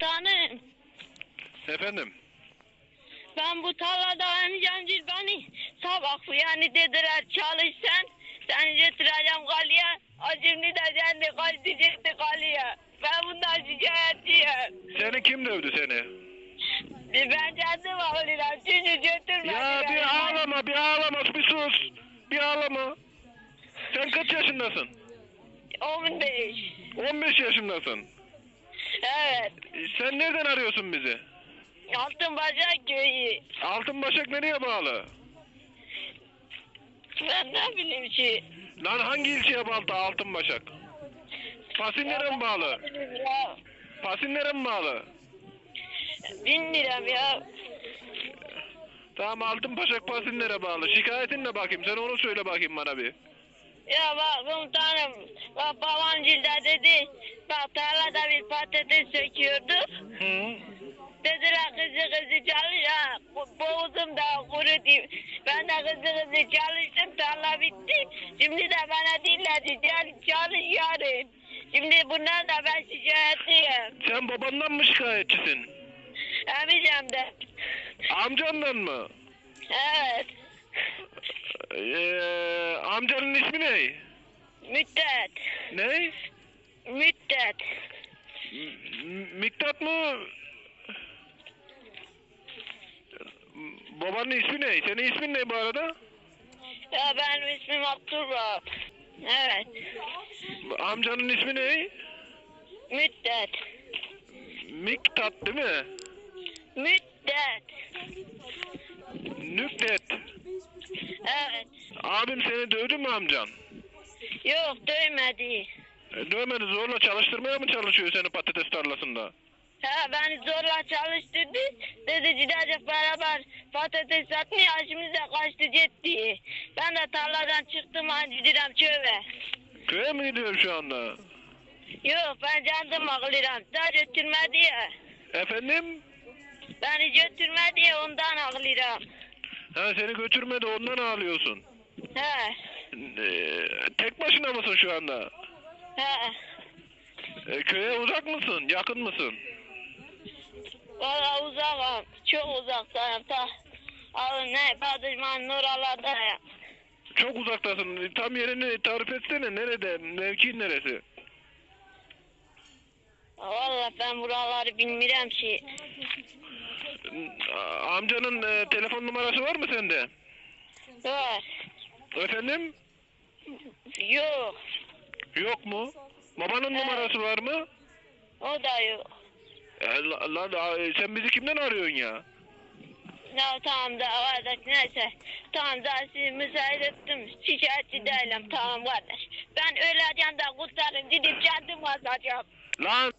Komutanım Efendim? ben bu tarlada değil beni sabah yani dediler çalış sen seni götüreceğim kaleye acımlı da seni kaçtıcıktı kaleye ben bundan şikayetçiyim Seni kim dövdü seni? bir ben kendim ağlıyorum çünkü götürmediler Ya bir beni. ağlama, bir ağlama, bir sus. Bir ağlama. Sen kaç yaşındasın? 15 15 yaşındasın. Evet E, Sen nereden arıyorsun bizi? Altın Bacak köyü Altınbaşak nereye bağlı? ben ne bileyim ki Lan hangi ilçeye bağlı Altınbaşak? Pasinlere mi bağlı? ya Pasinlere mi bağlı? bilmiyorum ya Tamam Altınbaşak Pasinlere bağlı. Şikayetin ne bakayım? Sen onu söyle bakayım bana bir. Ya bak komutanım, bak babam cilde dedi, tarlada bir patates söküyorduk. Hı. Dediler kızı kızı çalış ha, bo- boğazım da kuru diyeyim. Ben de kızı kızı çalıştım, tarla bitti. Şimdi de bana dinledi, gel çalış yarın. Şimdi bundan da ben şikayetliyim. Sen babandan mı şikayetçisin? De. Amcandan mı? Evet, Ee, amcanın ismi ne? müddet, Ne? Müddet. Miktat mı? Babanın ismi ne? Senin ismin ne bu arada? Ya benim ismim Abdurrahman. Evet, Amcanın ismi ne? müddet, Miktat değil mi? müddet. Nüktet. Evet. Abim seni dövdü mü amcan? Yok dövmedi. E, dövmedi zorla çalıştırmaya mı çalışıyor seni patates tarlasında? Ha beni zorla çalıştırdı. Dedi gidecek beraber patates satmaya şimdi de kaçtı gitti. Ben de tarladan çıktım hadi gidelim çöve. Köye mi gidiyor şu anda? Yok ben candım ağlıyorum. Daha götürmedi ya. Efendim? Beni götürmedi ya ondan ağlıyorum. Ha seni götürmedi ondan ağlıyorsun. He. E, tek başına mısın şu anda? He. E, köye uzak mısın? Yakın mısın? Valla uzakım. Çok uzaktayım. Ta. Alın ne? Padişmanın oralardayım. Çok uzaktasın. Tam yerini tarif etsene. Nerede? Mevkin neresi? Valla ben buraları bilmiyorum ki. Amcanın e, telefon numarası var mı sende? Var. Efendim? Yok. Yok mu? Babanın numarası var mı? O da yok. E, la- Lan a- sen bizi kimden arıyorsun ya? Ya tamam da kardeş neyse. Tamam da sizi müsaade ettim. Şikayetçi değilim tamam kardeş. Ben öleceğim de kurtarın gidip kendim basacağım. Lan